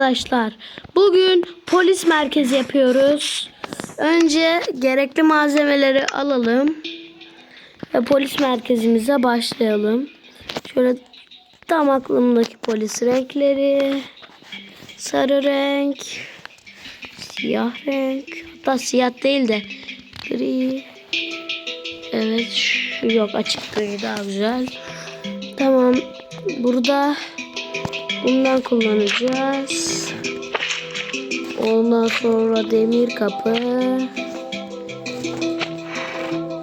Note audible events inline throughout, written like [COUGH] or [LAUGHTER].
Arkadaşlar bugün polis merkezi yapıyoruz. Önce gerekli malzemeleri alalım. Ve polis merkezimize başlayalım. Şöyle tam aklımdaki polis renkleri. Sarı renk. Siyah renk. Hatta siyah değil de gri. Evet yok açık gri daha güzel. Tamam. Burada Bundan kullanacağız. Ondan sonra demir kapı.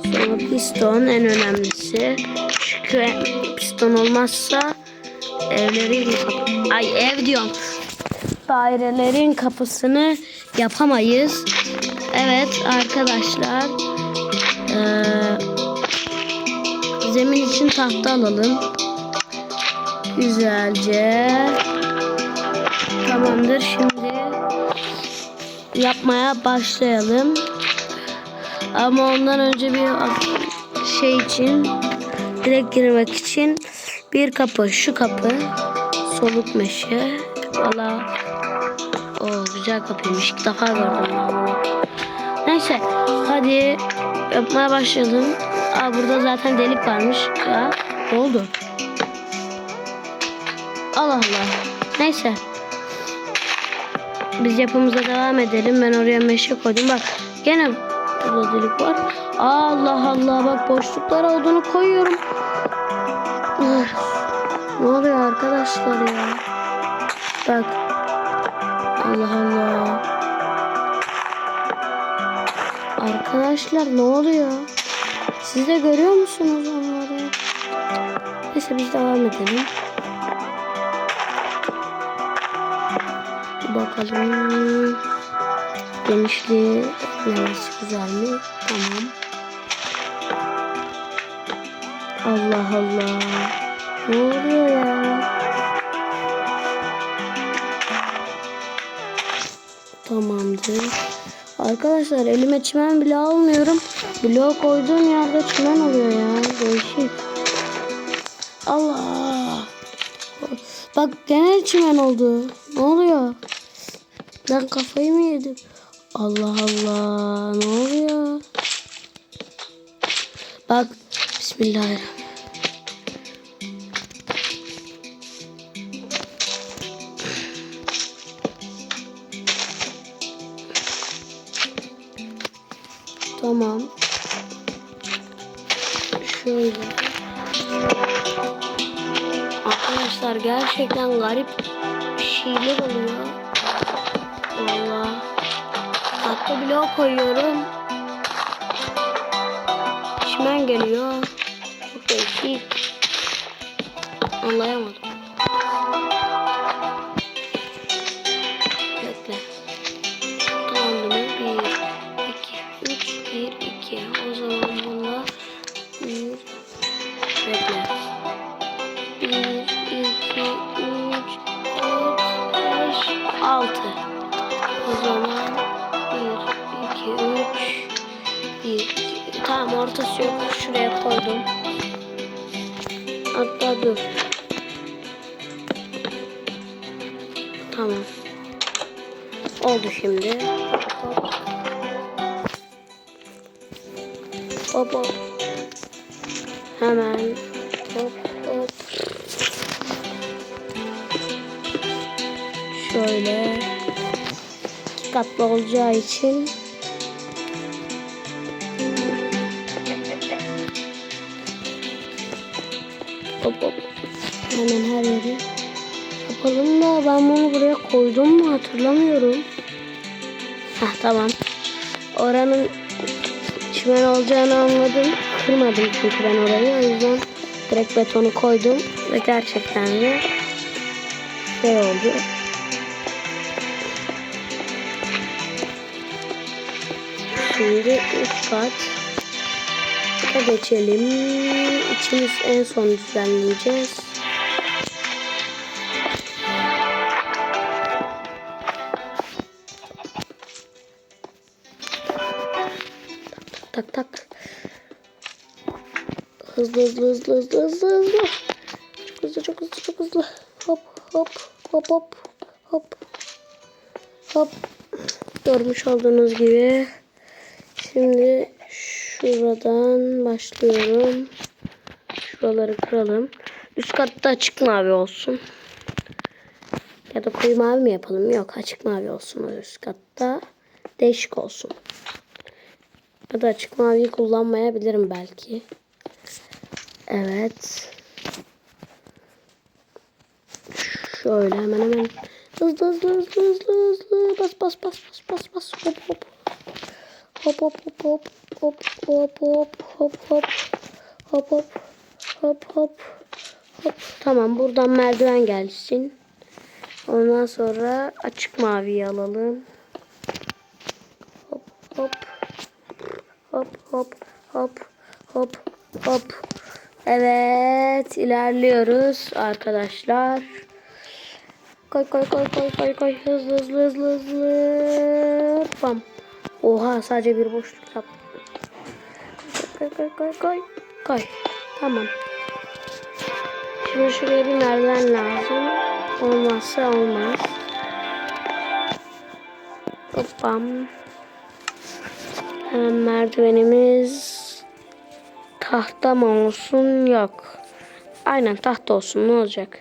Sonra piston en önemlisi. Çünkü piston olmazsa evlerin ay ev diyorum. Dairelerin kapısını yapamayız. Evet arkadaşlar. Eee, zemin için tahta alalım. Güzelce. Tamamdır. Şimdi yapmaya başlayalım. Ama ondan önce bir şey için direkt girmek için bir kapı. Şu kapı. Soluk meşe. Valla o güzel kapıymış. İlk defa gördüm. Neyse. Hadi yapmaya başlayalım. Aa, burada zaten delik varmış. Ya, ne oldu? Allah Allah. Neyse. Biz yapımıza devam edelim. Ben oraya meşe koydum. Bak gene burada delik var. Allah Allah bak boşluklara odunu koyuyorum. Uf. Ne oluyor arkadaşlar ya? Bak. Allah Allah. Arkadaşlar ne oluyor? Siz de görüyor musunuz onları? Neyse biz devam edelim. Bakalım. Genişliği neresi güzel mi? Tamam. Allah Allah. Ne oluyor ya? Tamamdır. Arkadaşlar elime çimen bile almıyorum. Bloğu koyduğum yerde çimen oluyor ya. Değişik. Allah. Bak gene çimen oldu. Ben kafayı mı yedim? Allah Allah. Ne oluyor? Bak. Bismillahirrahmanirrahim. Tamam. Şöyle. Arkadaşlar gerçekten garip şeyler oluyor. Valla. Tatlı bloğu koyuyorum. Çimen geliyor. Çok değişik. Anlayamadım. Şuraya koydum. Hatta dur. Tamam. Oldu şimdi. Hop. Hop. Hemen. Hop hop. Şöyle. iki katlı olacağı için hop hop hemen her yeri yapalım da ben bunu buraya koydum mu hatırlamıyorum. Heh tamam. Oranın çimen olacağını anladım. Kırmadım çünkü ben orayı. O yüzden direkt betonu koydum. Ve gerçekten de şey oldu. Şimdi üst kat da geçelim. İçimiz en son düzenleyeceğiz. Tak tak. Hızlı hızlı hızlı hızlı hızlı hızlı. Çok hızlı çok hızlı çok hızlı. Hop hop hop hop hop. Hop. Görmüş olduğunuz gibi. Şimdi şuradan başlıyorum. Şuraları kıralım. Üst katta açık mavi olsun. Ya da koyu mavi mi yapalım? Yok açık mavi olsun o üst katta. Değişik olsun. Ya da açık maviyi kullanmayabilirim belki. Evet. Şöyle hemen hemen hızlı hızlı hızlı hızlı hızlı bas bas bas bas bas bas hop hop hop hop hop hop hop hop hop hop hop. Hop hop hop hop. Hop. Tamam buradan merdiven gelsin. Ondan sonra açık maviyi alalım. Hop hop. Hop hop hop hop hop. Evet ilerliyoruz arkadaşlar. Koy koy koy koy koy koy. Hızlı hızlı hızlı hızlı. Bam. Oha sadece bir boşluk yaptım. Koy koy koy koy. Koy. Tamam. Şimdi şuraya bir merdiven lazım. Olmazsa olmaz. Hopam. Hemen merdivenimiz tahta mı olsun yok. Aynen tahta olsun ne olacak?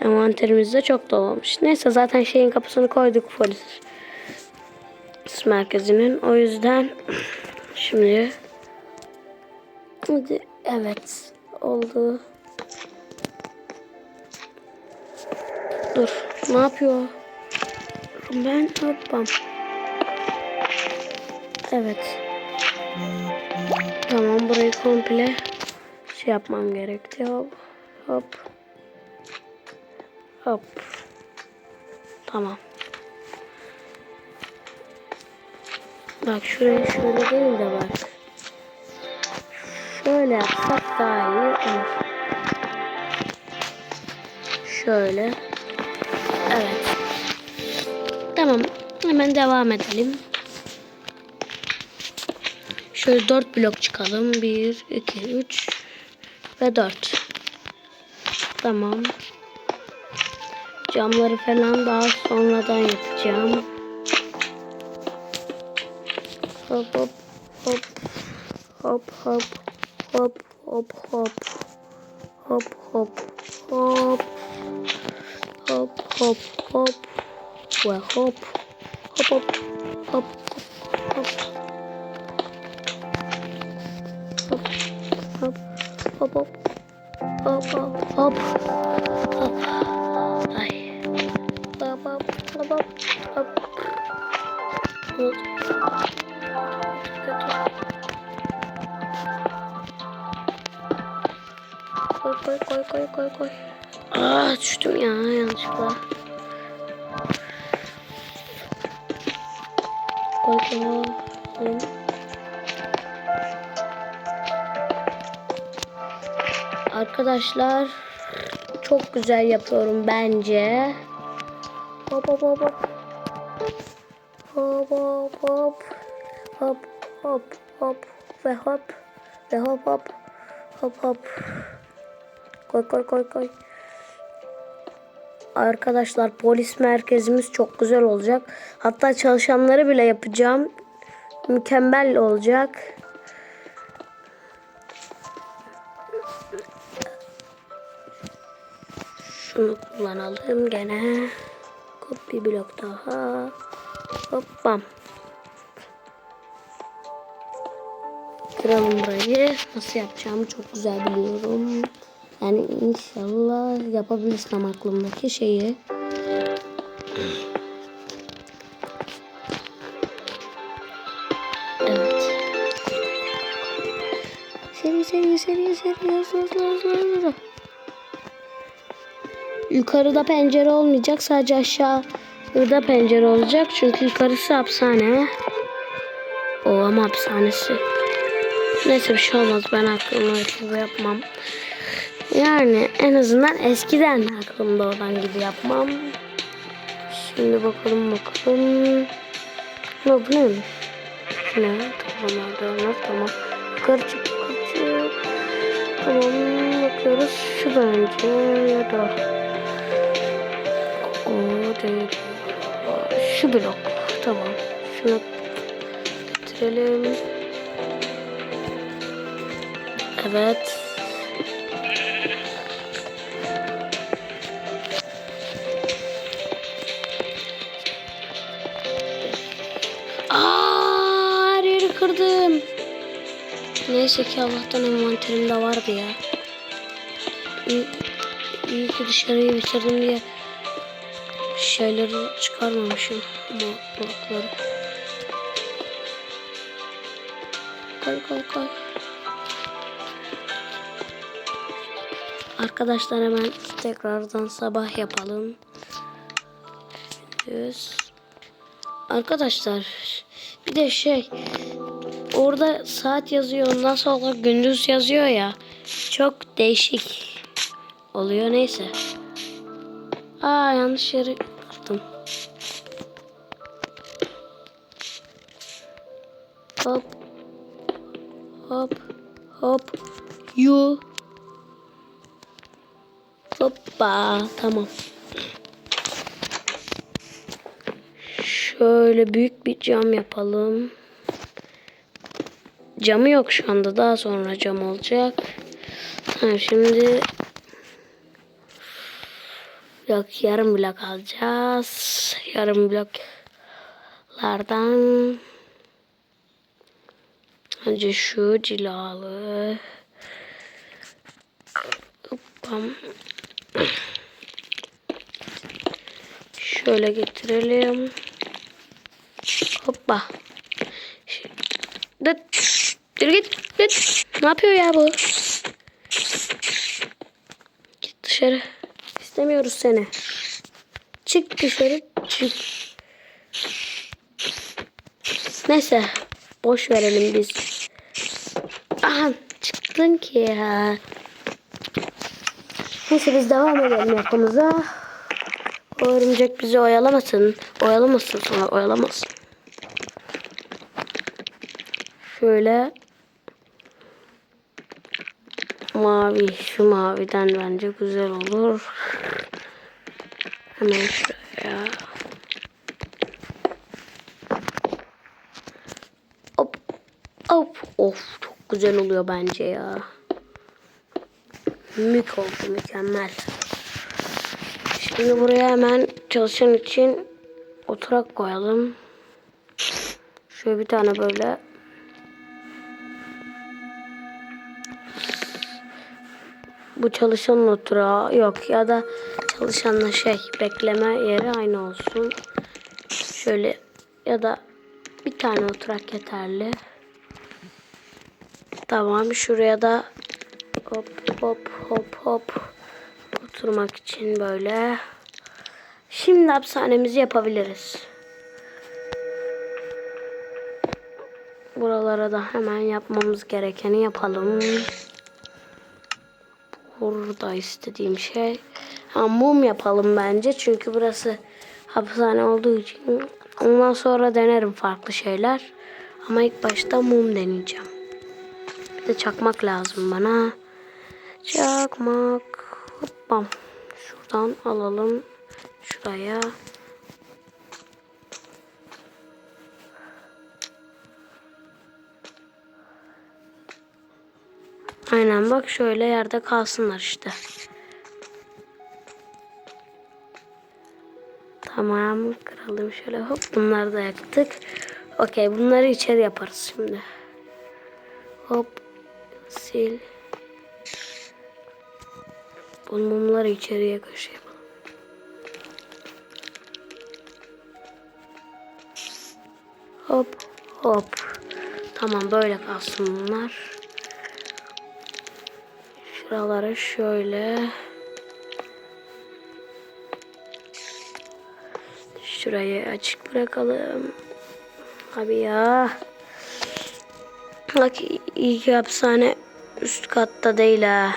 Envanterimiz de çok dolamış. Neyse zaten şeyin kapısını koyduk polis merkezinin. O yüzden [CLEARS THROAT] şimdi Hadi, evet oldu. Dur ne yapıyor? Ben hoppam. Evet. Tamam burayı komple şey yapmam gerekti. Hop. Hop. Hop. Tamam. Bak şurayı şöyle değil de bak. Şöyle yapsak daha iyi olur. Şöyle. Evet. Tamam. Hemen devam edelim. Şöyle dört blok çıkalım. Bir, iki, üç ve dört. Tamam. Camları falan daha sonradan yapacağım. Hop hop hop hop hop Hop hop hop. Hop hop hop. Hop hop hop. Well hop. Hop hop hop hop. Hop hop hop hop hop hop hop. hop. Koy koy koy koy koy. Aa düştüm ya yanlışlıkla. Koy koy. koy. Arkadaşlar çok güzel yapıyorum bence. Hop hop hop hop. Hop hop hop. Hop hop hop ve hop ve hop hop hop hop. Koy koy koy koy. Arkadaşlar polis merkezimiz çok güzel olacak. Hatta çalışanları bile yapacağım. Mükemmel olacak. Şunu kullanalım gene. Hop bir blok daha. Hop bam. Kıralım burayı. Nasıl yapacağımı çok güzel biliyorum. Yani inşallah yapabilirsem aklımdaki şeyi. Evet. Seri seri seri seri hızlı hızlı hızlı. Yukarıda pencere olmayacak. Sadece aşağıda pencere olacak. Çünkü yukarısı hapishane. O ama hapishanesi. Neyse bir şey olmaz. Ben aklımda yapmam. Yani en azından eskiden aklımda olan gibi yapmam. Şimdi bakalım bakalım. Ne bu neymiş? Ne? Tamam orada tamam. Yukarı çık yukarı çık. Tamam bakıyoruz. Şu bence ya da o değil. Şu blok. Tamam. Şunu getirelim. Evet. Kırdım. Neyse ki Allah'tan envanterimde vardı ya. İyi, iyi ki dışarıyı bitirdim diye şeyleri çıkarmamışım. Bu blokları. Koy koy koy. Arkadaşlar hemen tekrardan sabah yapalım. Arkadaşlar bir de şey orada saat yazıyor ondan sonra gündüz yazıyor ya çok değişik oluyor neyse. Aa yanlış yeri kırdım. Hop hop hop yu hoppa tamam. Şöyle büyük bir cam yapalım. Camı yok şu anda. Daha sonra cam olacak. Ha, şimdi yok yarım blok alacağız. Yarım bloklardan önce şu cilalı Hoppam. Şöyle getirelim. Hoppa. Yürü git. Dıt. Ne yapıyor ya bu? Git dışarı. İstemiyoruz seni. Çık dışarı. Çık. Neyse. Boş verelim biz. Aha çıktın ki ya. Neyse biz devam edelim yapımıza. O örümcek bizi oyalamasın. Oyalamasın sonra oyalamasın. Şöyle mavi şu maviden bence güzel olur. Hemen şuraya. Hop. Hop. Of çok güzel oluyor bence ya. Mük oldu mükemmel. Şimdi buraya hemen çalışan için oturak koyalım. Şöyle bir tane böyle. Bu çalışanın oturağı yok ya da çalışanla şey bekleme yeri aynı olsun. Şöyle ya da bir tane oturak yeterli. Tamam şuraya da hop hop hop hop oturmak için böyle. Şimdi hapishanemizi yapabiliriz. Buralara da hemen yapmamız gerekeni yapalım. Burada istediğim şey. Ha, mum yapalım bence. Çünkü burası hapishane olduğu için. Ondan sonra denerim farklı şeyler. Ama ilk başta mum deneyeceğim. Bir de çakmak lazım bana. Çakmak. Hoppam. Şuradan alalım. Şuraya. Aynen bak şöyle yerde kalsınlar işte. Tamam kıralım şöyle hop bunları da yaktık. Okey bunları içeri yaparız şimdi. Hop sil. Bu mumları içeriye yapalım. Hop hop. Tamam böyle kalsın bunlar. Şuraları şöyle. Şurayı açık bırakalım. Abi ya. Bak iyi ki hapishane üst katta değil ha.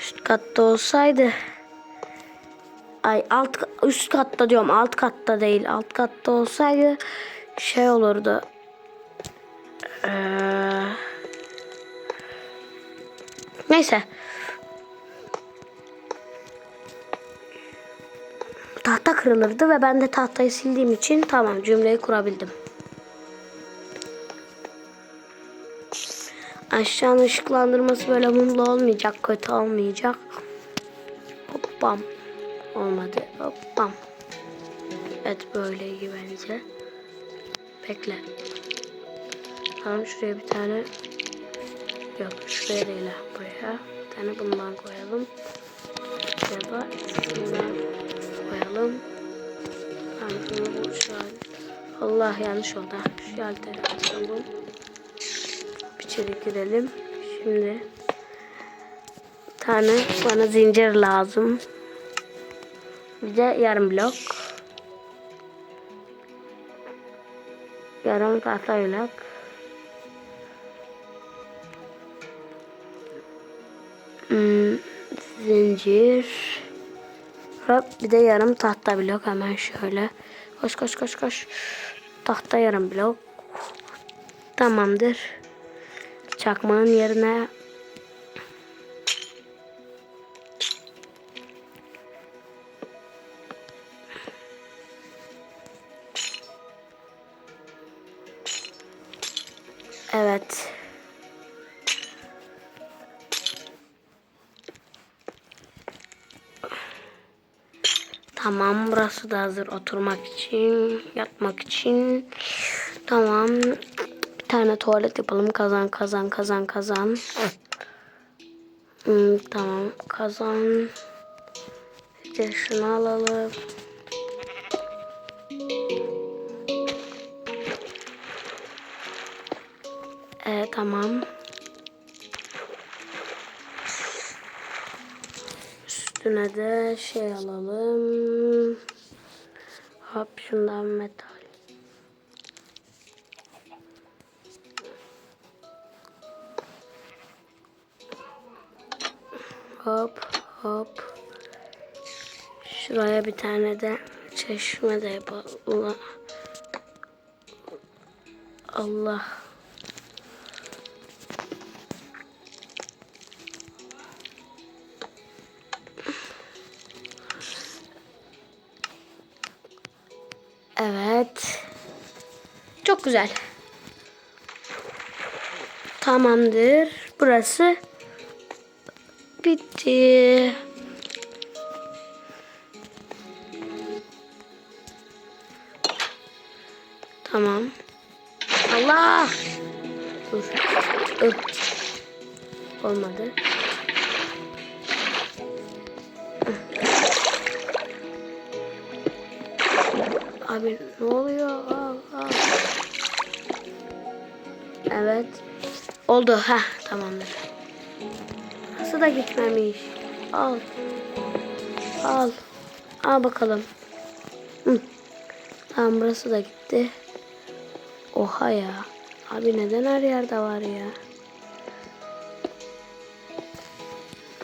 Üst katta olsaydı. Ay alt üst katta diyorum alt katta değil. Alt katta olsaydı şey olurdu. Ee, neyse. Tahta kırılırdı ve ben de tahtayı sildiğim için tamam cümleyi kurabildim. Aşağının ışıklandırması böyle mumlu olmayacak, kötü olmayacak. Hop bam. Olmadı. Hop bam. Evet böyle iyi bence. Bekle. Tamam şuraya bir tane yok şuraya değil buraya bir tane bundan koyalım. Ya da koyalım. Tamam şunu bu şu an. Allah yanlış oldu. Şu alteri açalım. İçeri girelim. Şimdi tane bana zincir lazım. Bir de yarım blok. Yarım tahta blok. Hmm, zincir. Hop bir de yarım tahta blok hemen şöyle. Koş koş koş koş. Tahta yarım blok. Tamamdır. Çakmağın yerine burası da hazır oturmak için, yatmak için. Tamam. Bir tane tuvalet yapalım. Kazan kazan kazan kazan. Hmm, tamam kazan. Bir de şunu alalım. Ee, tamam. Üstüne de şey alalım. Hop şundan metal. Hop hop. Şuraya bir tane de çeşme de yapalım. Allah. Evet. Çok güzel. Tamamdır. Burası bitti. Tamam. Allah. Dur. Olmadı. Abi ne oluyor? Aa, aa. Evet. Oldu. Ha tamamdır. Nasıl da gitmemiş. Al. Al. Al bakalım. Hı. Tamam burası da gitti. Oha ya. Abi neden her yerde var ya?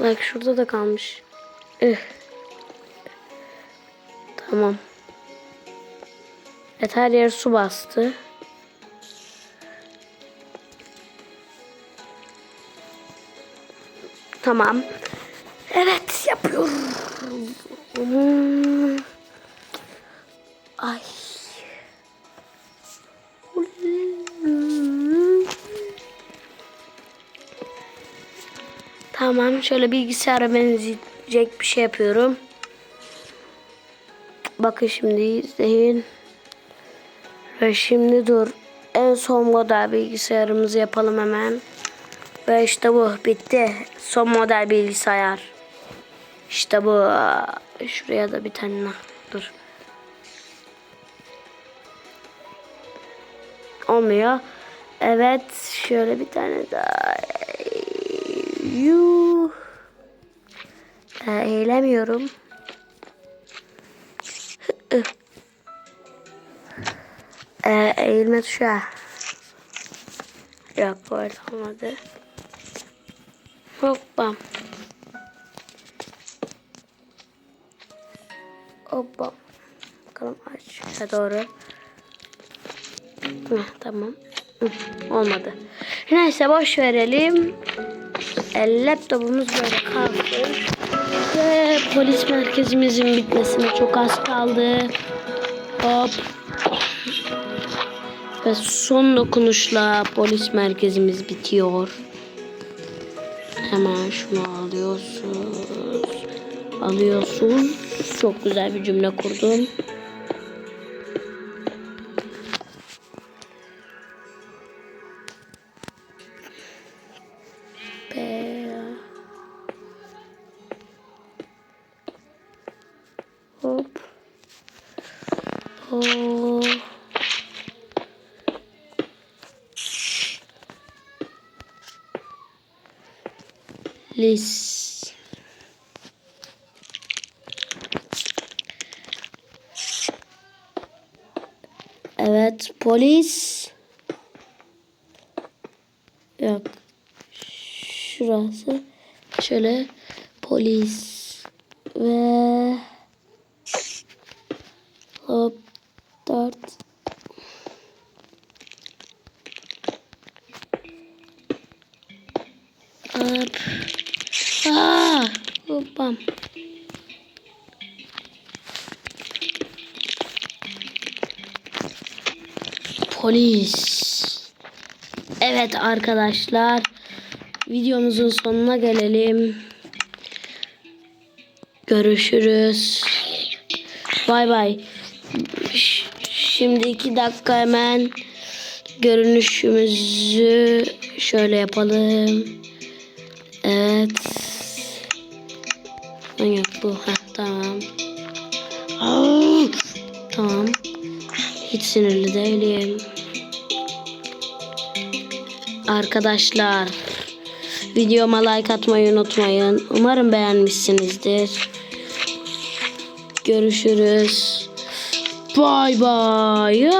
Bak şurada da kalmış. Üh. Tamam. Evet her yer su bastı. Tamam. Evet yapıyorum. Ay. Tamam şöyle bilgisayara benzeyecek bir şey yapıyorum. Bakın şimdi izleyin. Ve şimdi dur. En son model bilgisayarımızı yapalım hemen. Ve işte bu bitti. Son model bilgisayar. İşte bu. Şuraya da bir tane. Dur. Olmuyor. Evet. Şöyle bir tane daha. Yuh. Ee, eğilemiyorum. Ee, eğilme tuşu. Yok böyle olmadı. Hoppa. Hoppa. Bakalım aşağı doğru. Heh, tamam. Hı, olmadı. Neyse boş verelim. E, laptopumuz böyle kalsın. Ve polis merkezimizin bitmesine çok az kaldı. Hop. Ve son dokunuşla polis merkezimiz bitiyor. Hemen şunu alıyorsunuz. Alıyorsun. Çok güzel bir cümle kurdum. Evet polis. Yok. Şurası. Şöyle polis. Ve hop dört. Hop. Aa, hoppam. Polis. Evet arkadaşlar. Videomuzun sonuna gelelim. Görüşürüz. Bay bay. Şimdi iki dakika hemen görünüşümüzü şöyle yapalım. Evet. Yok bu. Heh, tamam. Aa, tamam. Hiç sinirli değilim. Arkadaşlar videoma like atmayı unutmayın. Umarım beğenmişsinizdir. Görüşürüz. Bay bay.